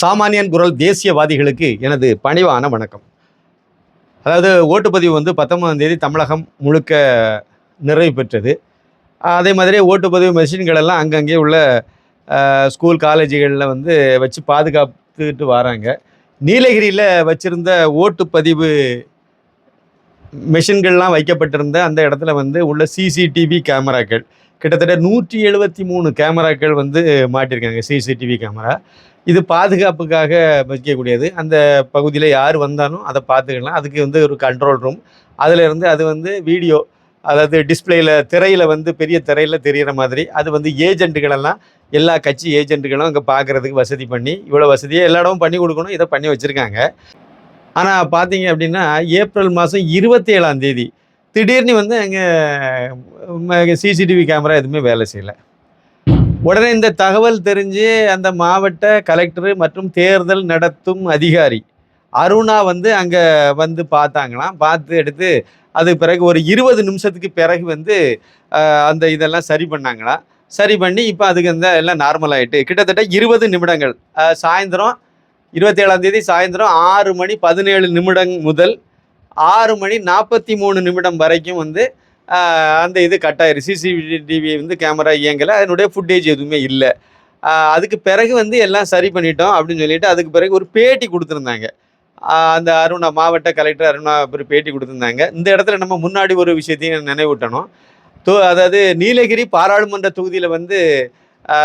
சாமானியன் குரல் தேசியவாதிகளுக்கு எனது பணிவான வணக்கம். அதாவது ஓட்டுப்பதிவு வந்து பத்தொன்பதாம் தேதி தமிழகம் முழுக்க நிறைவு பெற்றது. அதே மாதிரி ஓட்டுப்பதிவு மெஷின்கள் எல்லாம் அங்கங்கே உள்ள ஸ்கூல் காலேஜுகளில் வந்து வச்சு பாதுகாத்துக்கிட்டு வராங்க. நீலகிரியில் வச்சுருந்த ஓட்டுப்பதிவு மெஷின்கள்லாம் வைக்கப்பட்டிருந்த அந்த இடத்துல வந்து உள்ள சிசிடிவி கேமராக்கள் கிட்டத்தட்ட நூற்றி எழுபத்தி மூணு கேமராக்கள் வந்து மாட்டியிருக்காங்க சிசிடிவி கேமரா இது பாதுகாப்புக்காக வைக்கக்கூடியது. அந்த பகுதியில் யார் வந்தாலும் அதை பார்த்துக்கலாம். அதுக்கு வந்து ஒரு கண்ட்ரோல் ரூம் அதில் இருந்து அது வந்து வீடியோ அதாவது டிஸ்பிளேயில் திரையில் வந்து பெரிய திரையில் தெரிகிற மாதிரி. அது வந்து ஏஜென்ட்டுகளெல்லாம் எல்லா கட்சி ஏஜென்ட்டுகளும் அங்கே பார்க்குறதுக்கு வசதி பண்ணி இவ்வளோ வசதியாக எல்லா இடமும் பண்ணி கொடுக்கணும். இதை பண்ணி வச்சுருக்காங்க. ஆனால் பார்த்தீங்க அப்படின்னா ஏப்ரல் மாதம் இருபத்தி ஏழாம் தேதி திடீர்னு வந்து அங்கே சிசிடிவி கேமரா எதுவுமே வேலை செய்யலை. உடனே இந்த தகவல் தெரிஞ்சு அந்த மாவட்ட கலெக்டர் மற்றும் தேர்தல் நடத்தும் அதிகாரி அருணா வந்து அங்கே வந்து பார்த்தாங்களாம். பார்த்து எடுத்து அதுக்கு பிறகு ஒரு இருபது நிமிஷத்துக்கு பிறகு வந்து அந்த இதெல்லாம் சரி பண்ணாங்களாம் சரி பண்ணி இப்போ அதுக்கு அந்த எல்லாம் நார்மல் ஆகிட்டு கிட்டத்தட்ட இருபது நிமிடங்கள். சாயந்தரம் இருபத்தேழாம் தேதி சாயந்தரம் ஆறு மணி பதினேழு நிமிடம் முதல் ஆறு மணி நாற்பத்தி மூணு நிமிடம் வரைக்கும் வந்து அந்த இது கட் ஆயிரு. சிசிடிவி வந்து கேமரா இயங்கலை. அதனுடைய ஃபுட்டேஜ் எதுவுமே இல்லை. அதுக்கு பிறகு வந்து எல்லாம் சரி பண்ணிட்டோம் அப்படின்னு சொல்லிட்டு அதுக்கு பிறகு ஒரு பேட்டி கொடுத்துருந்தாங்க. அந்த அருணா மாவட்ட கலெக்டர் அருணா ஒரு பேட்டி கொடுத்துருந்தாங்க. இந்த இடத்துல நம்ம முன்னாடி ஒரு விஷயத்தையும் நினைவூட்டணும். தோ அதாவது நீலகிரி பாராளுமன்ற தொகுதியில் வந்து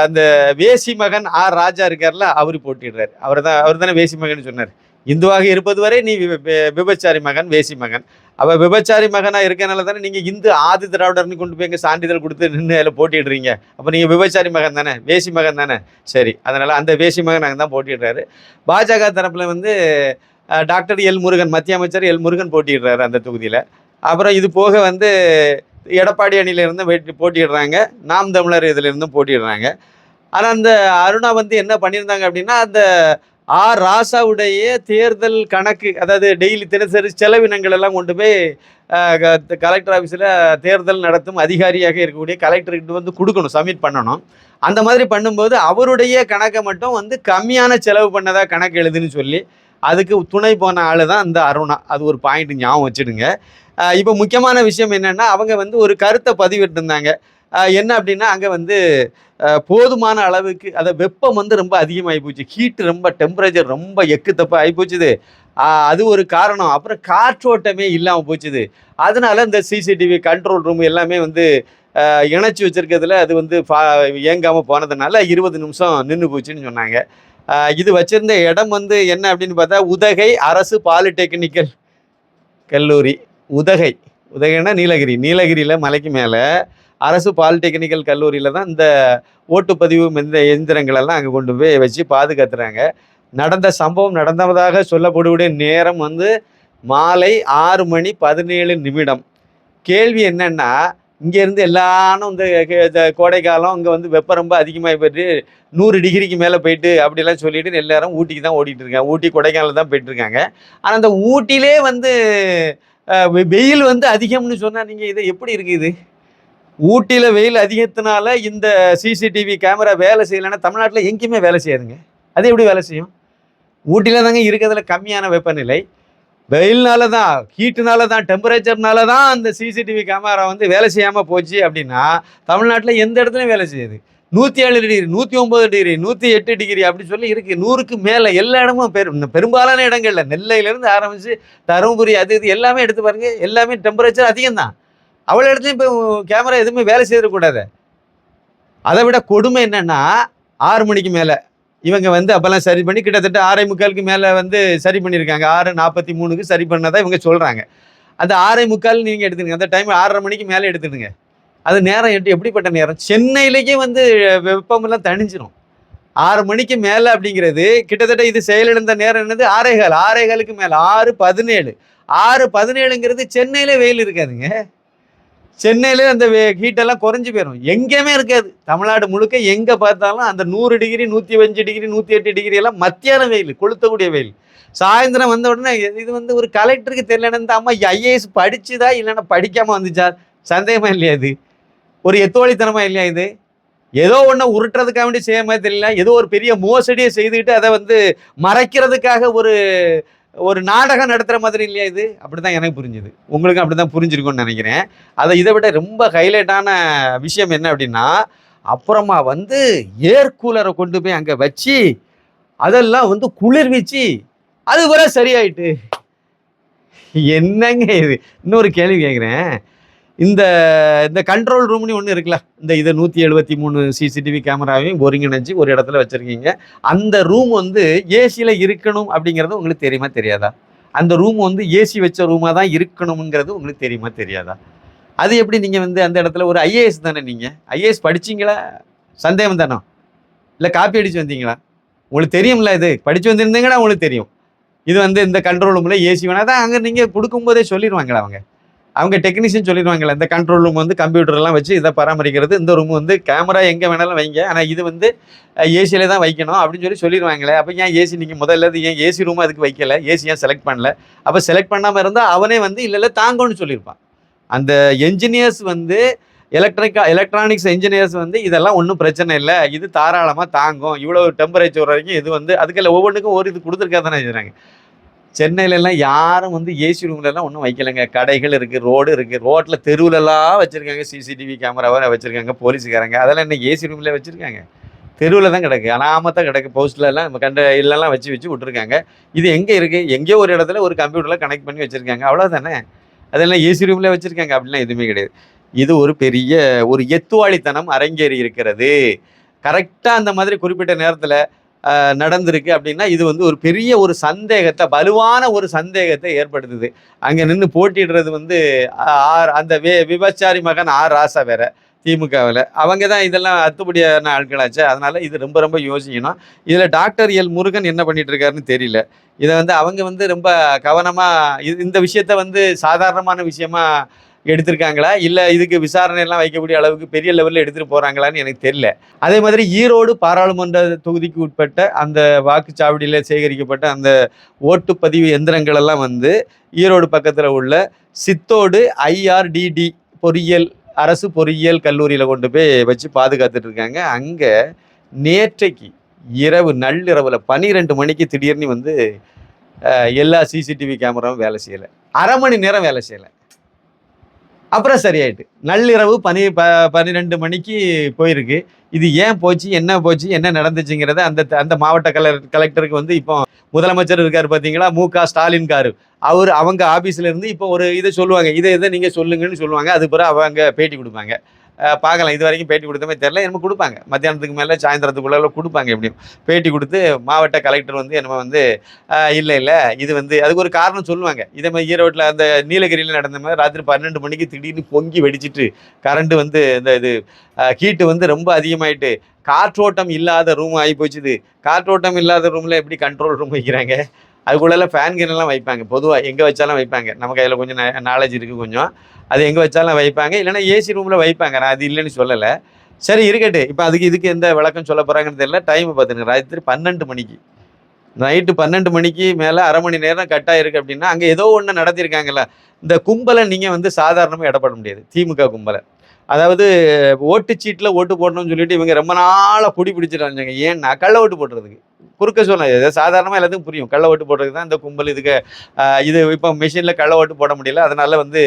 அந்த வேசி மகன் ஆர் ராஜா இருக்கார்ல அவர் போட்டிடுறாரு அவர் தான் அவர் தானே வேசி மகன் சொன்னார். இந்துவாக இருப்பது வரை நீ விபச்சாரி மகன் வேசி மகன். அவ விபச்சாரி மகனா இருக்கனால தானே நீங்க இந்து ஆதி திராவிடர்னு கொண்டு போய் சான்றிதழ் கொடுத்து நின்று அதில் போட்டிடுறீங்க. அப்போ நீங்க விபச்சாரி மகன் தானே வேசி மகன் தானே? சரி அதனால அந்த வேசி மகன் நாங்கள் தான் போட்டிடுறாரு. பாஜக தரப்புல வந்து டாக்டர் எல் முருகன் மத்திய அமைச்சர் எல் முருகன் போட்டிடுறாரு அந்த தொகுதியில். அப்புறம் இது போக வந்து எடப்பாடி அணியில வெட்டி போட்டிடுறாங்க. நாம் தமிழர் இதுல இருந்தும் போட்டிடுறாங்க. ஆனால் அந்த அருணா வந்து என்ன பண்ணியிருந்தாங்க அப்படின்னா அந்த ஆர் ராசாவுடைய தேர்தல் கணக்கு அதாவது டெய்லி தினசரி செலவினங்கள் எல்லாம் கொண்டு போய் க- கலெக்டர் ஆஃபீஸில் தேர்தல் நடத்தும் அதிகாரியாக இருக்கக்கூடிய கலெக்டர்கிட்ட வந்து கொடுக்கணும் சப்மிட் பண்ணணும். அந்த மாதிரி பண்ணும்போது அவருடைய கணக்கை மட்டும் வந்து கம்மியான செலவு பண்ணதா கணக்கு எழுதுன்னு சொல்லி அதுக்கு துணை போன ஆளு தான் இந்த அருணா. அது ஒரு பாயிண்ட் ஞாபகம் வச்சுடுங்க. இப்போ முக்கியமான விஷயம் என்னென்னா அவங்க வந்து ஒரு கருத்தை பதிவிட்டிருந்தாங்க. என்ன அப்படின்னா அங்கே வந்து போதுமான அளவுக்கு அதை வெப்பம் வந்து ரொம்ப அதிகமாகி போச்சு. ஹீட் ரொம்ப டெம்பரேச்சர் ரொம்ப எக்கு தப்பாக ஆகி போச்சுது. அது ஒரு காரணம். அப்புறம் காற்றோட்டமே இல்லாமல் போச்சுது. அதனால இந்த சிசிடிவி கண்ட்ரோல் ரூம் எல்லாமே வந்து இணைச்சி வச்சுருக்கிறதுல அது வந்து ஃபா இயங்காமல் போனதுனால இருபது நிமிஷம் நின்று போச்சுன்னு சொன்னாங்க. இது வச்சுருந்த இடம் வந்து என்ன அப்படின்னு பார்த்தா உதகை அரசு பாலிடெக்னிக்கல் கல்லூரி. உதகை. உதகைன்னா நீலகிரி. நீலகிரியில் மலைக்கு மேலே அரசு பாலிடெக்னிக்கல் கல்லூரியில் தான் இந்த ஓட்டுப்பதிவு இந்த எந்திரங்களெல்லாம் அங்கே கொண்டு போய் வச்சு பாதுகாத்துறாங்க. நடந்த சம்பவம் நடந்ததாக சொல்லப்படக்கூடிய நேரம் வந்து மாலை ஆறு மணி பதினேழு நிமிடம். கேள்வி என்னென்னா இங்கேருந்து எல்லாரும் இந்த கோடைக்காலம் இங்கே வந்து வெப்பம் ரொம்ப அதிகமாகி போயிட்டு நூறு டிகிரிக்கு மேலே போயிட்டு அப்படிலாம் சொல்லிட்டு எல்லாரும் ஊட்டிக்கு தான் ஓடிட்டு இருக்காங்க. ஊட்டி கொடைக்கானல் தான் போயிட்டுருக்காங்க ஆனால் அந்த ஊட்டியிலே வந்து வெயில் வந்து அதிகம்னு சொன்னால் நீங்கள் இது எப்படி இருக்குது ஊட்டியில் வெயில் அதிகத்தினால இந்த சிசிடிவி கேமரா வேலை செய்யலைன்னா தமிழ்நாட்டில் எங்கேயுமே வேலை செய்யாதுங்க. அது எப்படி வேலை செய்யும்? ஊட்டியில் தாங்க இருக்கிறதுல கம்மியான வெப்பநிலை. வெயில்னால தான் ஹீட்டுனால தான் டெம்பரேச்சர்னால தான் அந்த சிசிடிவி கேமரா வந்து வேலை செய்யாமல் போச்சு அப்படின்னா தமிழ்நாட்டில் எந்த இடத்துலையும் வேலை செய்யுது. நூற்றி ஏழு டிகிரி நூற்றி ஒம்பது டிகிரி நூற்றி எட்டு டிகிரி அப்படின்னு சொல்லி இருக்குது நூறுக்கு மேலே எல்லா இடமும் பெரும் பெரும்பாலான இடங்களில் நெல்லையிலேருந்து ஆரம்பித்து தருமபுரி அது இது எல்லாமே எடுத்து பாருங்கள் எல்லாமே டெம்பரேச்சர் அதிகம்தான். அவ்வளோ இடத்துலையும் இப்போ கேமரா எதுவுமே வேலை செய்திடக்கூடாது அதை விட கொடுமை என்னென்னா ஆறு மணிக்கு மேலே இவங்க வந்து அப்போல்லாம் சரி பண்ணி கிட்டத்தட்ட ஆறே முக்காலுக்கு மேலே வந்து சரி பண்ணியிருக்காங்க. ஆறு நாற்பத்தி மூணுக்கு சரி பண்ணதான் இவங்க சொல்கிறாங்க அந்த ஆறே முக்கால் நீங்கள் எடுத்துடுங்க அந்த டைம் ஆறரை மணிக்கு மேலே எடுத்துடுங்க அது நேரம் எப்படி எப்படிப்பட்ட நேரம்? சென்னையிலேயே வந்து வெப்பமெல்லாம் தணிஞ்சிரும். ஆறு மணிக்கு மேலே அப்படிங்கிறது கிட்டத்தட்ட இது செயலிழந்த நேரம் என்னது? ஆறேகால். ஆறேகாலுக்கு மேலே ஆறு பதினேழு. ஆறு பதினேழுங்கிறது சென்னையில் வெயில் இருக்காதுங்க. சென்னையிலே அந்த ஹீட்டெல்லாம் குறைஞ்சி போயிடும் எங்கேயுமே இருக்காது. தமிழ்நாடு முழுக்க எங்கே பார்த்தாலும் அந்த நூறு டிகிரி நூற்றி அஞ்சு டிகிரி நூற்றி எட்டு டிகிரி எல்லாம் மத்தியான வெயில் கொளுத்தக்கூடிய வெயில். சாயந்தரம் வந்த உடனே இது வந்து ஒரு கலெக்டருக்கு தெரியலன்னு அம்மா ஐஏஎஸ் படிச்சுதா இல்லைன்னா படிக்காமல் வந்துச்சா? சந்தேகமா இல்லையா இது? ஒரு எத்தோழித்தனமா இல்லையா இது? ஏதோ ஒன்று உருட்டுறதுக்காக வேண்டி செய்ய மாதிரி தெரியல. ஏதோ ஒரு பெரிய மோசடியை செய்துக்கிட்டு அதை வந்து மறைக்கிறதுக்காக ஒரு ஒரு நாடகம் நடத்துகிற மாதிரி இல்லையா இது? அப்படி தான் எனக்கு புரிஞ்சுது. உங்களுக்கும் அப்படிதான் புரிஞ்சிருக்கும்னு நினைக்கிறேன். அதை இதை விட ரொம்ப ஹைலைட்டான விஷயம் என்ன அப்படின்னா அப்புறமா வந்து ஏர் கூலரை கொண்டு போய் அங்கே வச்சு அதெல்லாம் வந்து குளிர்விச்சு அது வர சரியாயிட்டு. என்னங்க இது? இன்னொரு கேள்வி கேட்குறேன் இந்த இந்த கண்ட்ரோல் ரூம்னு ஒன்று இருக்குல்ல இந்த இதை நூற்றி எழுபத்தி மூணு சிசிடிவி கேமராவையும் ஒருங்கிணைச்சு ஒரு இடத்துல வச்சுருக்கீங்க. அந்த ரூம் வந்து ஏசியில் இருக்கணும் அப்படிங்கிறது உங்களுக்கு தெரியுமா தெரியாதா? அந்த ரூம் வந்து ஏசி வச்ச ரூமாக தான் இருக்கணுங்கிறது உங்களுக்கு தெரியுமா தெரியாதா? அது எப்படி நீங்கள் வந்து அந்த இடத்துல ஒரு ஐஏஎஸ் தானே நீங்கள் ஐஏஎஸ் படிச்சீங்களா? சந்தேகம் தானோ? இல்லை காப்பி அடித்து வந்தீங்களா? உங்களுக்கு தெரியும்ல இது. படித்து வந்திருந்தீங்கன்னா உங்களுக்கு தெரியும். இது வந்து இந்த கண்ட்ரோல் ரூமில் ஏசி வேணால் தான் அங்கே நீங்கள் கொடுக்கும்போதே சொல்லிடுவாங்களா அவங்க? அவங்க டெக்னீஷியன் சொல்லிடுவாங்களே இந்த கண்ட்ரோல் ரூம் வந்து கம்ப்யூட்டர்லாம் வச்சு இதை பராமரிக்கிறது. இந்த ரூம் வந்து கேமரா எங்கே வேணாலும் வைங்க. ஆனால் இது வந்து ஏசியில தான் வைக்கணும் அப்படின்னு சொல்லி சொல்லிடுவாங்களே அப்போ ஏன் ஏசி நீங்கள் முதல்ல இது ஏன் ஏசி ரூம் அதுக்கு வைக்கல? ஏசி ஏன் செலக்ட் பண்ணல? அப்போ செலக்ட் பண்ணாமல் இருந்தால் அவனே வந்து இல்லை இல்லை தாங்கன்னு சொல்லியிருப்பான். அந்த என்ஜினியர்ஸ் வந்து எலக்ட்ரிக்கா எலக்ட்ரானிக்ஸ் இன்ஜினியர்ஸ் வந்து இதெல்லாம் ஒன்றும் பிரச்சனை இல்லை. இது தாராளமாக தாங்கும். இவ்வளோ டெம்பரேச்சர் வரைக்கும் இது வந்து அதுக்கெல்லாம் ஒவ்வொன்றுக்கும் ஒரு இது கொடுத்துருக்கா தானே செய்கிறாங்க சென்னையிலலாம் யாரும் வந்து ஏசி ரூம்லலாம் ஒன்றும் வைக்கலைங்க. கடைகள் இருக்குது ரோடு இருக்குது ரோட்டில் தெருவுலலாம் வச்சுருக்காங்க. சிசிடிவி கேமராவாக வச்சுருக்காங்க. போலீஸுக்காரங்க அதெல்லாம் என்ன ஏசி ரூமில் வச்சுருக்காங்க. தெருவில் தான் கிடக்கு. அனாமத்தான் கிடக்கு. போஸ்ட்லலாம் நம்ம கண்ட இல்லைலாம் வச்சு வச்சு விட்ருக்காங்க இது எங்கே இருக்குது எங்கேயோ ஒரு இடத்துல ஒரு கம்ப்யூட்டரில் கனெக்ட் பண்ணி வச்சுருக்காங்க. அவ்வளோதானே அதெல்லாம் ஏசி ரூமில் வச்சுருக்காங்க. அப்படிலாம் எதுவுமே கிடையாது. இது ஒரு பெரிய ஒரு எத்துவாளித்தனம் அரங்கேறி இருக்கிறது. கரெக்டாக அந்த மாதிரி குறிப்பிட்ட நேரத்தில் நடந்திருக்கு அப்படின்னா இது வந்து ஒரு பெரிய ஒரு சந்தேகத்தை வலுவான ஒரு சந்தேகத்தை ஏற்படுத்துது. அங்கே நின்று போட்டிடுறது வந்து ஆர் அந்த வே விபச்சாரி மகன் ஆர் ராசா வேற திமுகவில். அவங்க தான் இதெல்லாம் அத்துப்படியான ஆட்களாச்சு. அதனால் இது ரொம்ப ரொம்ப யோசிக்கணும். இதில் டாக்டர் எல் முருகன் என்ன பண்ணிட்டு இருக்காருன்னு தெரியல. இதை வந்து அவங்க வந்து ரொம்ப கவனமாக இந்த விஷயத்த வந்து சாதாரணமான விஷயமா எடுத்திருக்காங்களா? இல்லை இதுக்கு விசாரணை எல்லாம் வைக்கக்கூடிய அளவுக்கு பெரிய லெவலில் எடுத்துகிட்டு போகிறாங்களான்னு எனக்கு தெரியல. அதே மாதிரி ஈரோடு பாராளுமன்ற தொகுதிக்கு உட்பட்ட அந்த வாக்குச்சாவடியில் சேகரிக்கப்பட்ட அந்த ஓட்டுப்பதிவு எந்திரங்களெல்லாம் வந்து ஈரோடு பக்கத்தில் உள்ள சித்தோடு ஐஆர்டிடி பொறியியல் அரசு பொறியியல் கல்லூரியில் கொண்டு போய் வச்சு பாதுகாத்துட்டு இருக்காங்க. அங்கே நேற்றைக்கு இரவு நள்ளிரவில் பன்னிரெண்டு மணிக்கு திடீர்னு வந்து எல்லா சிசிடிவி கேமராவும் வேலை செய்யலை. அரை மணி நேரம் வேலை செய்யலை. அப்புறம் சரியாயிட்டு. நள்ளிரவு பனி ப பன்னிரெண்டு மணிக்கு போயிருக்கு. இது ஏன் போச்சு என்ன போச்சு என்ன நடந்துச்சுங்கிறத அந்த அந்த மாவட்ட கலர் கலெக்டருக்கு வந்து இப்போ முதலமைச்சர் இருக்கார் பார்த்தீங்களா மு க. ஸ்டாலின் காரு. அவர் அவங்க ஆஃபீஸில் இருந்து இப்போ ஒரு இதை சொல்லுவாங்க. இதை இதை நீங்கள் சொல்லுங்கன்னு சொல்லுவாங்க. அது பிறகு அவங்க பேட்டி கொடுப்பாங்க. பார்க்கலாம். இது வரைக்கும் பேட்டி கொடுத்தமே தெரில என்னமோ கொடுப்பாங்க. மத்தியானத்துக்கு மேலே சாயந்தரத்துக்குள்ளே கொடுப்பாங்க எப்படியும். பேட்டி கொடுத்து மாவட்ட கலெக்டர் வந்து என்னமோ வந்து இல்லை இல்லை இது வந்து அதுக்கு ஒரு காரணம் சொல்லுவாங்க. இதே மாதிரி ஈரோட்டில் அந்த நீலகிரியில் நடந்த மாதிரி ராத்திரி பன்னெண்டு மணிக்கு திடீர்னு பொங்கி வெடிச்சிட்டு கரண்ட்டு வந்து இந்த இது ஹீட்டு வந்து ரொம்ப அதிகமாயிட்டு காற்றோட்டம் இல்லாத ரூம் ஆகி போச்சுது. காற்றோட்டம் இல்லாத ரூமில் எப்படி கண்ட்ரோல் ரூம் வைக்கிறாங்க? அதுக்குள்ளெல்லாம் ஃபேன் எல்லாம் வைப்பாங்க. பொதுவாக எங்கே வச்சாலும் வைப்பாங்க. நம்ம கையில் கொஞ்சம் நாலேஜ் இருக்குது கொஞ்சம். அது எங்கே வச்சாலும் வைப்பாங்க. இல்லைன்னா ஏசி ரூமில் வைப்பாங்க. நான் அது இல்லைன்னு சொல்லலை. சரி இருக்கட்டு இப்போ அதுக்கு இதுக்கு எந்த விளக்கம் சொல்ல போகிறாங்கன்னு தெரியல. டைம் பார்த்துங்க. ராத்திரி பன்னெண்டு மணிக்கு. நைட்டு பன்னெண்டு மணிக்கு மேலே அரை மணி நேரம் கட் இருக்குது அப்படின்னா அங்கே ஏதோ ஒன்று நடத்தியிருக்காங்கல்ல இந்த கும்பலை நீங்கள் வந்து சாதாரணமாக இடப்பட முடியாது. திமுக கும்பலை. அதாவது ஓட்டுச்சீட்டில் ஓட்டு போடணும்னு சொல்லிட்டு இவங்க ரொம்ப நாளாக குடி பிடிச்சிட்டு ஏன்னா கள்ள ஓட்டு போடுறதுக்கு. குறுக்க சொன்ன சாதாரணமாக எல்லாத்துக்கும் புரியும். கள்ள ஓட்டு போடுறதுக்கு தான் இந்த கும்பல் இதுக்கு இது இப்போ மிஷினில் கள்ள ஓட்டு போட முடியல. அதனால வந்து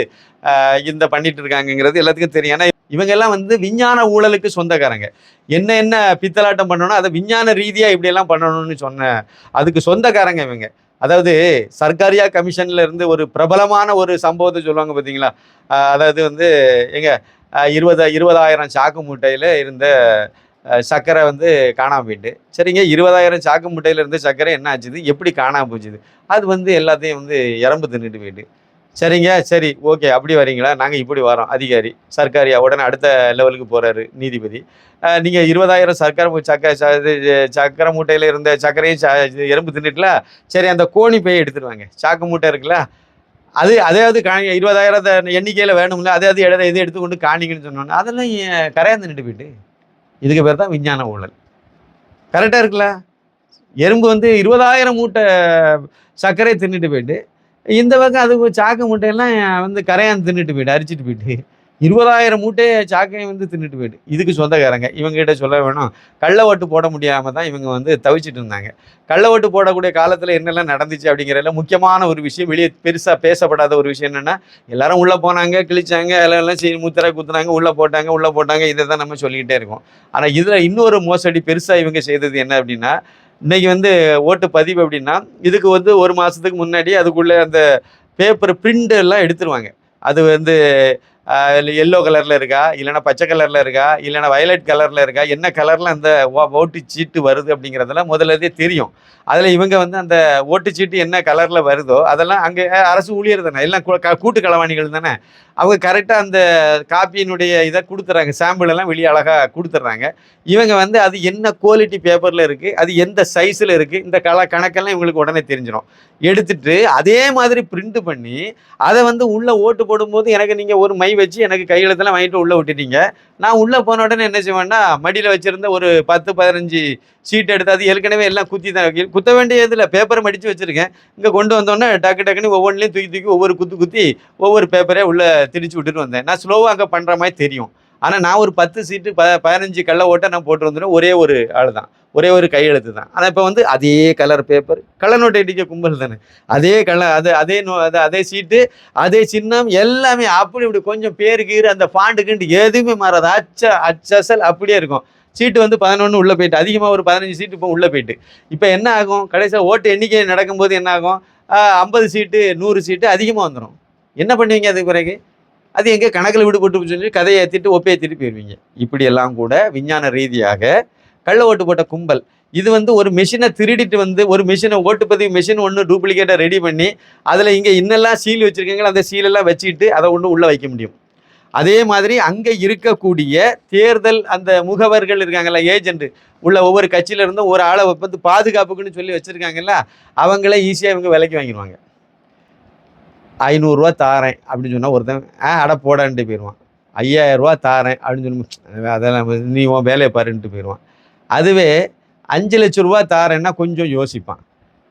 இந்த பண்ணிட்டு இருக்காங்கங்கிறது எல்லாத்துக்கும் தெரியும். ஏன்னா இவங்க எல்லாம் வந்து விஞ்ஞான ஊழலுக்கு சொந்தக்காரங்க. என்ன என்ன பித்தலாட்டம் பண்ணணும் அதை விஞ்ஞான ரீதியாக இப்படியெல்லாம் பண்ணணும்னு சொன்ன அதுக்கு சொந்தக்காரங்க இவங்க. அதாவது சர்க்காரியா கமிஷன்ல இருந்து ஒரு பிரபலமான ஒரு சம்பவத்தை சொல்லுவாங்க பார்த்தீங்களா அதாவது வந்து எங்க இருபது இருபதாயிரம் சாக்கு மூட்டையில் இருந்த சர்க்கரை வந்து காணாமல் போயிட்டு. சரிங்க இருபதாயிரம் சாக்கு மூட்டையில இருந்து சர்க்கரை என்ன ஆச்சுது? எப்படி காணாம போச்சுது? அது வந்து எல்லாத்தையும் வந்து இறம்பு தின்னுட்டு போயிட்டு. சரிங்க சரி ஓகே அப்படி வரீங்களா? நாங்கள் இப்படி வரோம் அதிகாரி. சர்க்காரியா? உடனே அடுத்த லெவலுக்கு போகிறாரு நீதிபதி. நீங்கள் இருபதாயிரம் சர்க்கரை சக்கரை சக்க இது, சக்கரை மூட்டையில் இருந்த சர்க்கரையும் இது எறும்பு தின்னுட்டுல சரி அந்த கோணி போய் எடுத்துருவாங்க. சாக்கு மூட்டை இருக்குல்ல அது அதையாவது காணி இருபதாயிரத்தை எண்ணிக்கையில் வேணும்ல அதையாவது எட இது எடுத்துக்கொண்டு காணிங்கன்னு சொன்னோன்னே அதெல்லாம் கரையாந்து நின்று போயிட்டு? இதுக்கு பேர் தான் விஞ்ஞான ஊழல். கரெக்டாக இருக்குல்ல? எறும்பு வந்து இருபதாயிரம் மூட்டை சர்க்கரையை தின்னுட்டு போயிட்டு இந்த பக்கம் அது சாக்கு மூட்டையெல்லாம் வந்து கரையான் தின்னுட்டு போயிட்டு அரிச்சிட்டு போயிட்டு. இருபதாயிரம் மூட்டையை சாக்கையை வந்து தின்னுட்டு போயிட்டு. இதுக்கு சொந்தக்காரங்க. இவங்க கிட்ட சொல்ல வேணும் கள்ள ஓட்டு போட முடியாமல் தான் இவங்க வந்து தவிச்சிட்டு இருந்தாங்க. கள்ள ஓட்டு போடக்கூடிய காலத்தில் என்னெல்லாம் நடந்துச்சு அப்படிங்கிறதுல முக்கியமான ஒரு விஷயம் வெளியே பெருசாக பேசப்படாத ஒரு விஷயம் என்னென்னா எல்லாரும் உள்ளே போனாங்க கிழிச்சாங்க எல்லாம் சரி முத்திரை குத்துனாங்க உள்ளே போட்டாங்க உள்ளே போட்டாங்க இதை தான் நம்ம சொல்லிக்கிட்டே இருக்கோம். ஆனால் இதில் இன்னொரு மோசடி பெருசாக இவங்க செய்தது என்ன அப்படின்னா இன்றைக்கி வந்து ஓட்டு பதிவு அப்படின்னா இதுக்கு வந்து ஒரு மாதத்துக்கு முன்னாடி அதுக்குள்ளே அந்த பேப்பர் பிரிண்ட் எல்லாம் எடுத்துருவாங்க. அது வந்து எல்லோ கலரில் இருக்கா? இல்லைன்னா பச்சை கலரில் இருக்கா? இல்லைன்னா வயலட் கலரில் இருக்கா? என்ன கலரில் அந்த ஓ- ஓட்டு சீட்டு வருது அப்படிங்கிறதெல்லாம் முதல்லதே தெரியும். அதில் இவங்க வந்து அந்த ஓட்டு சீட்டு என்ன கலரில் வருதோ அதெல்லாம் அங்கே அரசு ஊழியர் தானே. எல்லாம் க- கூட்டு களவாணிகள் தானே. அவங்க கரெக்டாக அந்த காப்பியினுடைய இதை கொடுத்துட்றாங்க சாம்பிள் எல்லாம் வெளியே அழகாக கொடுத்துட்றாங்க இவங்க வந்து அது என்ன குவாலிட்டி பேப்பரில் இருக்குது அது எந்த சைஸில் இருக்குது இந்த கல கணக்கெல்லாம் இவங்களுக்கு உடனே தெரிஞ்சிடும் எடுத்துட்டு அதே மாதிரி பிரிண்ட் பண்ணி அதை வந்து உள்ளே ஓட்டு போடும்போது எனக்கு நீங்கள் ஒரு மை வச்சு எனக்கு கையெழுத்தெல்லாம் வாங்கிட்டு உள்ளே விட்டுட்டீங்க. நான் உள்ளே போன உடனே என்ன செய்வேன்னா மடியில் வச்சுருந்த ஒரு பத்து பதினஞ்சு சீட் எடுத்து அது ஏற்கனவே எல்லாம் குத்தி தான் குத்த வேண்டியதில் பேப்பரை மடித்து வச்சுருக்கேன். இங்கே கொண்டு வந்தோடனே டக்கு டக்குன்னு ஒவ்வொன்றிலையும் தூக்கி தூக்கி ஒவ்வொரு குத்து குத்தி ஒவ்வொரு பேப்பரே உள்ளே திணிச்சு விட்டுட்டு வந்தேன். நான் ஸ்லோவாக அங்கே பண்ணுற மாதிரி தெரியும். ஆனால் நான் ஒரு பத்து சீட்டு ப பதினஞ்சு கள்ள ஓட்டை நான் போட்டு வந்துடும் ஒரே ஒரு ஆள் தான் ஒரே ஒரு கையெழுத்து தான் ஆனால் இப்போ வந்து அதே கலர் பேப்பர் கள்ள நோட்டை அடிக்க கும்பல் தானே. அதே கலர் அது அதே நோ அது அதே சீட்டு அதே சின்னம் எல்லாமே அப்படி இப்படி கொஞ்சம் பேரு கீறு அந்த பாண்டுக்குன்ட்டு எதுவுமே மாறாது. அச்ச அச்சசல் அப்படியே இருக்கும். சீட்டு வந்து பதினொன்று உள்ளே போயிட்டு அதிகமாக ஒரு பதினஞ்சு சீட்டு இப்போ உள்ளே போயிட்டு. இப்போ என்ன ஆகும்? கடைசியாக ஓட்டு எண்ணிக்கை நடக்கும்போது என்ன ஆகும்? ஐம்பது சீட்டு நூறு சீட்டு அதிகமாக வந்துடும் என்ன பண்ணுவீங்க அதுக்கு பிறகு? அது எங்கே கணக்கில் விடுபட்டு சொல்லி கதையை ஏற்றிட்டு ஒப்பேற்றிட்டு போயிடுவீங்க இப்படியெல்லாம் கூட விஞ்ஞான ரீதியாக கள்ள ஓட்டு போட்ட கும்பல் இது வந்து ஒரு மிஷினை திருடிட்டு வந்து ஒரு மிஷினை ஓட்டுப்பதிவு மிஷின் ஒன்று டூப்ளிகேட்டை ரெடி பண்ணி அதில் இங்கே இன்னெல்லாம் சீல் வச்சுருக்கீங்களோ அந்த சீலெல்லாம் வச்சுக்கிட்டு அதை ஒன்று உள்ளே வைக்க முடியும். அதே மாதிரி அங்கே இருக்கக்கூடிய தேர்தல் அந்த முகவர்கள் இருக்காங்கல்ல ஏஜென்ட் உள்ள ஒவ்வொரு கட்சியில இருந்தும் ஒரு ஆளை வந்து பாதுகாப்புக்குன்னு சொல்லி வச்சுருக்காங்கல்ல அவங்கள ஈஸியாக இவங்க விலைக்கு வாங்கிடுவாங்க. ஐநூறுரூவா தாரேன் அப்படின்னு சொன்னால் ஒருத்தன் ஆ அட போடான்ட்டு போயிடுவான் ஐயாயிரரூவா தாரேன் அப்படின்னு சொல்லி அதெல்லாம் நீ உன் வேலையை பாருன்ட்டு போயிடுவான் அதுவே அஞ்சு லட்ச ரூபா தாரேன்னா கொஞ்சம் யோசிப்பான்.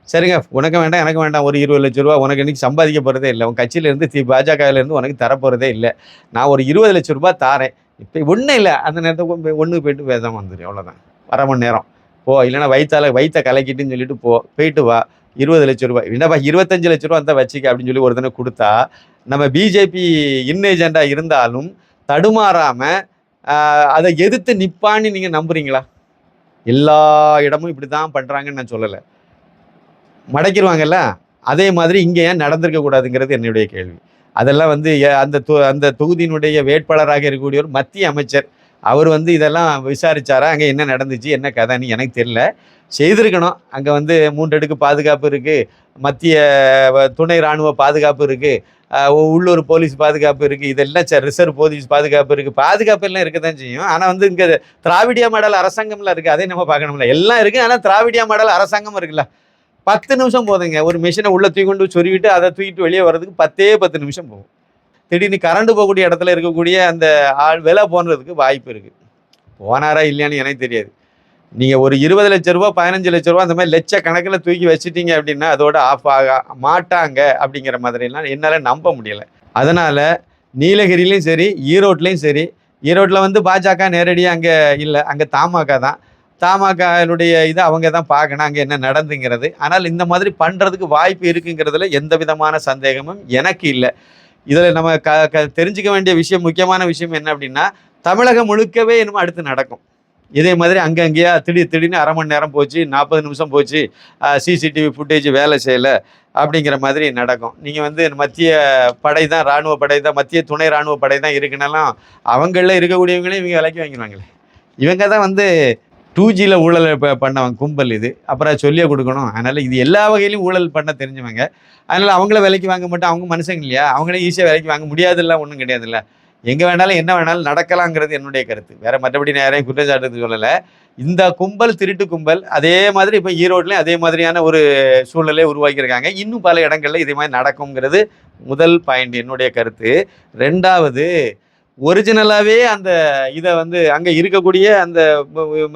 சரிங்க உனக்கு வேண்டாம் எனக்கு வேண்டாம் ஒரு இருபது லட்ச ரூபா உனக்கு இன்றைக்கி சம்பாதிக்க போகிறதே இல்லை. உன் கட்சியிலேருந்து தி பாஜகவிலேருந்து உனக்கு தரப்போகிறதே இல்லை. நான் ஒரு இருபது லட்ச ரூபா தாரேன். இப்போ ஒன்றும் இல்லை அந்த நேரத்துக்கு ஒன்று போயிட்டு வேதம் வந்துடும் அவ்வளோதான் அரை மணி நேரம். போ இல்லைன்னா வயிற்றால வயிற்ற கலக்கிட்டுன்னு சொல்லிட்டு போ போயிட்டு வா. இருபது லட்ச ரூபாய். என்னப்பா இருபத்தஞ்சு லட்ச ரூபா தான் வச்சுக்க அப்படின்னு சொல்லி ஒருத்தனை கொடுத்தா நம்ம பிஜேபி இன்னேஜெண்டா இருந்தாலும் தடுமாறாம அதை எதிர்த்து நிற்பான்னு நீங்கள் நம்புறீங்களா? எல்லா இடமும் இப்படி தான் பண்ணுறாங்கன்னு நான் சொல்லலை. மடக்கிடுவாங்கல்ல? அதே மாதிரி இங்கே ஏன் நடந்திருக்க கூடாதுங்கிறது என்னுடைய கேள்வி. அதெல்லாம் வந்து அந்த தொ- அந்த தொகுதியினுடைய வேட்பாளராக இருக்கக்கூடியவர் மத்திய அமைச்சர் அவர் வந்து இதெல்லாம் விசாரிச்சாரா? அங்கே என்ன நடந்துச்சு? என்ன கதைன்னு எனக்கு தெரியல. செய்திருக்கணும். அங்கே வந்து மூன்றடுக்கு பாதுகாப்பு இருக்குது மத்திய வ- துணை இராணுவ பாதுகாப்பு இருக்குது உள்ளூர் போலீஸ் பாதுகாப்பு இருக்குது இதெல்லாம் ச- ரிசர்வ் போலீஸ் பாதுகாப்பு இருக்குது பாதுகாப்பு எல்லாம் இருக்க தான் செய்யும். ஆனால் வந்து இங்கே திராவிடியா மாடல் அரசாங்கம்லாம் இருக்குது அதே நம்ம பார்க்கணும்ல எல்லாம் இருக்குது ஆனால் திராவிடியா மாடல் அரசாங்கம் இருக்குல்ல. பத்து நிமிஷம் போதுங்க. ஒரு மிஷினை உள்ளே தூக்கி கொண்டு சொருவிட்டு அதை தூக்கிட்டு வெளியே வர்றதுக்கு பத்தே பத்து நிமிஷம் போகும். திடீர்னு கரண்ட் போகக்கூடிய இடத்துல இருக்கக்கூடிய அந்த ஆள் விலை போன்றதுக்கு வாய்ப்பு இருக்குது போனாரா இல்லையான்னு எனக்கு தெரியாது. நீங்கள் ஒரு இருபது லட்ச ரூபா பதினஞ்சு லட்ச ரூபா அந்த மாதிரி லட்ச கணக்கில் தூக்கி வச்சுட்டீங்க அப்படின்னா அதோட ஆஃப் ஆக மாட்டாங்க அப்படிங்கிற மாதிரிலாம் என்னால் நம்ப முடியலை. அதனால் நீலகிரிலையும் சரி ஈரோட்லேயும் சரி ஈரோட்டில் வந்து பாஜக நேரடியாக அங்கே இல்லை அங்கே தமாக தான். தமாகனுடைய இதை அவங்க தான் பார்க்கணும் அங்கே என்ன நடந்துங்கிறது. ஆனால் இந்த மாதிரி பண்ணுறதுக்கு வாய்ப்பு இருக்குங்கிறதுல எந்த விதமான சந்தேகமும் எனக்கு இல்லை. இதில் நம்ம க க தெரிஞ்சுக்க வேண்டிய விஷயம் முக்கியமான விஷயம் என்ன அப்படின்னா தமிழகம் முழுக்கவே என்னமோ அடுத்து நடக்கும். இதே மாதிரி அங்கங்கேயா திடீர் திடீர்னு அரை மணி நேரம் போச்சு நாற்பது நிமிஷம் போச்சு சிசிடிவி ஃபுட்டேஜ் வேலை செய்யலை அப்படிங்கிற மாதிரி நடக்கும். நீங்கள் வந்து மத்திய படை தான் இராணுவ படை தான் மத்திய துணை இராணுவ படை தான் இருக்குனாலும் அவங்களில் இருக்கக்கூடியவங்களே இவங்க விலைக்கு வாங்கிடுவாங்களே. இவங்க தான் வந்து டூ ஜியில் ஊழல் ப- பண்ணவங்க கும்பல் இது. அப்புறம் சொல்லியே கொடுக்கணும். அதனால் இது எல்லா வகையிலும் ஊழல் பண்ண தெரிஞ்சவங்க. அதனால் அவங்கள விலைக்கு வாங்க மாட்டோம். அவங்க மனுஷங்க இல்லையா? அவங்களே ஈஸியாக விலைக்கு வாங்க முடியாதுல்ல ஒன்றும் கிடையாதுல்ல. எங்கே வேணாலும் என்ன வேணாலும் நடக்கலாங்கிறது என்னுடைய கருத்து. வேறு மற்றபடி நான் யாரையும் குற்றச்சாட்டு சொல்லலை. இந்த கும்பல் திருட்டு கும்பல் அதே மாதிரி இப்போ ஈரோட்லேயும் அதே மாதிரியான ஒரு சூழ்நிலையை உருவாக்கியிருக்காங்க. இன்னும் பல இடங்களில் இதே மாதிரி நடக்குங்கிறது முதல் பாயிண்ட் என்னுடைய கருத்து. ரெண்டாவது ஒரிஜினலாகவே அந்த இதை வந்து அங்கே இருக்கக்கூடிய அந்த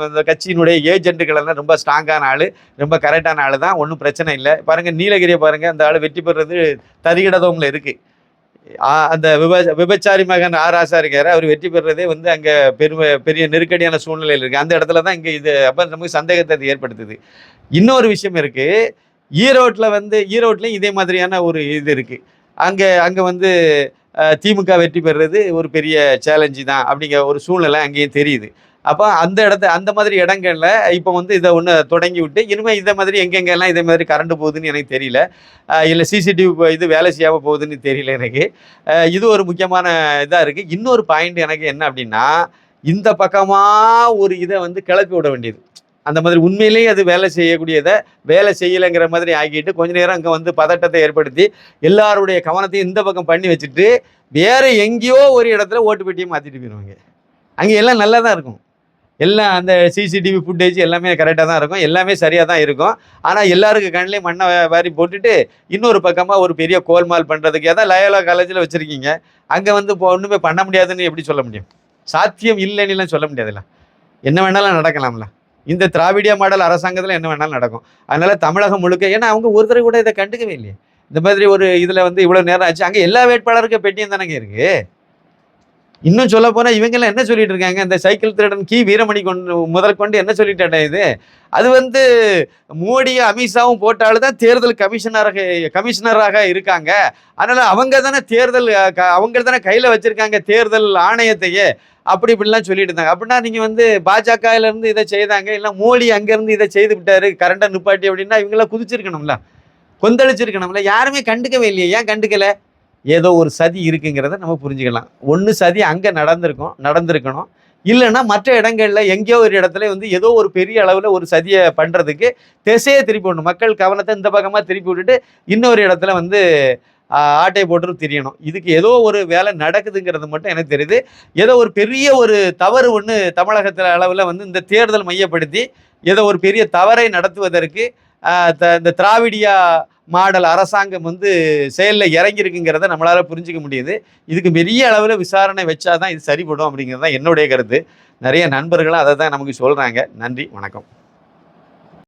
அந்த கட்சியினுடைய ஏஜென்ட்டுகள் எல்லாம் ரொம்ப ஸ்ட்ராங்கான ஆள் ரொம்ப கரெக்டான ஆள் தான் ஒன்றும் பிரச்சனை இல்லை. பாருங்கள் நீலகிரியை பாருங்கள் அந்த ஆள் வெற்றி பெறுறது தரிகிடதவங்கள இருக்குது அந்த விப விபச்சாரி மகன் ஆர் ஆசா அவர் வெற்றி பெறுறதே வந்து அங்கே பெருமை பெரிய நெருக்கடியான சூழ்நிலையில் இருக்குது அந்த இடத்துல தான் இங்கே இது அப்போ நமக்கு சந்தேகத்தை அது ஏற்படுத்துது. இன்னொரு விஷயம் இருக்குது ஈரோட்டில் வந்து ஈரோட்லேயும் இதே மாதிரியான ஒரு இது இருக்குது அங்கே அங்கே வந்து திமுக வெற்றி பெறுறது ஒரு பெரிய சேலஞ்சு தான் அப்படிங்கிற ஒரு சூழ்நிலை அங்கேயும் தெரியுது. அப்போ அந்த இடத்த அந்த மாதிரி இடங்களில் இப்போ வந்து இதை ஒன்று தொடங்கி விட்டு இனிமேல் இதே மாதிரி எங்கெங்கெல்லாம் இதே மாதிரி கரண்ட் போகுதுன்னு எனக்கு தெரியல. இல்லை சிசிடிவி இது வேலை செய்யாமல் போகுதுன்னு தெரியல எனக்கு. இது ஒரு முக்கியமான இதாக இருக்குது இன்னொரு பாயிண்ட் எனக்கு என்ன அப்படின்னா இந்த பக்கமாக ஒரு இதை வந்து கிளப்பி விட வேண்டியது. அந்த மாதிரி உண்மையிலேயே அது வேலை செய்யக்கூடியதை வேலை செய்யலைங்கிற மாதிரி ஆக்கிட்டு கொஞ்ச நேரம் அங்கே வந்து பதட்டத்தை ஏற்படுத்தி எல்லாருடைய கவனத்தையும் இந்த பக்கம் பண்ணி வச்சுட்டு வேறு எங்கேயோ ஒரு இடத்துல ஓட்டு பெட்டியை மாற்றிட்டு போயிடுவாங்க அங்கே எல்லாம் நல்லா தான் இருக்கும். எல்லாம் அந்த சிசிடிவி ஃபுட்டேஜ் எல்லாமே கரெக்டாக தான் இருக்கும். எல்லாமே சரியாக தான் இருக்கும். ஆனால் எல்லாருக்கும் கண்ணிலையும் மண்ணை வாரி போட்டுட்டு இன்னொரு பக்கமாக ஒரு பெரிய கோல்மால் பண்ணுறதுக்கு ஏதாவது லயோலா காலேஜில் வச்சுருக்கீங்க. அங்கே வந்து இப்போ ஒன்றுமே பண்ண முடியாதுன்னு எப்படி சொல்ல முடியும்? சாத்தியம் இல்லைன்னுலாம் சொல்ல முடியாதுல்ல. என்ன வேணாலும் நடக்கலாம்ல. இந்த திராவிடிய மாடல் அரசாங்கத்தில் என்ன வேணாலும் நடக்கும். அதனால தமிழகம் முழுக்க ஏன்னா அவங்க ஒருத்தரை கூட இதை கண்டுக்கவே இல்லையே. இந்த மாதிரி ஒரு இதில் வந்து இவ்வளோ நேரம் ஆச்சு. அங்கே எல்லா வேட்பாளருக்கும் பெட்டியும் தானங்க இருக்குது இன்னும் சொல்ல போனால் இவங்கெல்லாம் என்ன சொல்லிட்டு இருக்காங்க? இந்த சைக்கிள் திருடன் கி வீரமணி கொண்டு முதல் கொண்டு என்ன சொல்லிட்டாங்க இது? அது வந்து மோடியும் அமித்ஷாவும் போட்டாலும் தான் தேர்தல் கமிஷனராக கமிஷனராக இருக்காங்க. அதனால் அவங்க தானே தேர்தல் க- அவங்க தானே கையில் வச்சுருக்காங்க தேர்தல் ஆணையத்தையே. அப்படி இப்படிலாம் சொல்லிட்டு இருந்தாங்க. அப்படின்னா நீங்கள் வந்து பாஜகல இதை செய்தாங்க இல்லை மோடி அங்கேருந்து இதை செய்து விட்டாரு கரண்டை நிப்பாட்டி அப்படின்னா இவங்களாம் குதிச்சிருக்கணும்ல? கொந்தளிச்சிருக்கணும்ல? யாருமே கண்டுக்கவே இல்லையே. ஏன் கண்டுக்கலை? ஏதோ ஒரு சதி இருக்குங்கிறத நம்ம புரிஞ்சுக்கலாம். ஒன்று சதி அங்கே நடந்திருக்கும் நடந்திருக்கணும். இல்லைன்னா மற்ற இடங்களில் எங்கேயோ ஒரு இடத்துல வந்து ஏதோ ஒரு பெரிய அளவில் ஒரு சதியை பண்ணுறதுக்கு திசையை திருப்பி விடணும். மக்கள் கவனத்தை இந்த பக்கமாக திருப்பி விட்டுட்டு இன்னொரு இடத்துல வந்து ஆட்டை போட்டு திரியணும். இதுக்கு ஏதோ ஒரு வேலை நடக்குதுங்கிறது மட்டும் எனக்கு தெரியுது. ஏதோ ஒரு பெரிய ஒரு தவறு ஒன்று தமிழகத்தில் அளவில் வந்து இந்த தேர்தல் மையப்படுத்தி ஏதோ ஒரு பெரிய தவறை நடத்துவதற்கு இந்த திராவிடியா மாடல் அரசாங்கம் வந்து செயலில் இறங்கியிருக்குங்கிறத நம்மளால் புரிஞ்சுக்க முடியுது. இதுக்கு பெரிய அளவில் விசாரணை வச்சாதான் இது சரிப்படும் அப்படிங்கிறது தான் என்னுடைய கருத்து. நிறைய நண்பர்களும் அதை தான் நமக்கு சொல்கிறாங்க நன்றி வணக்கம்.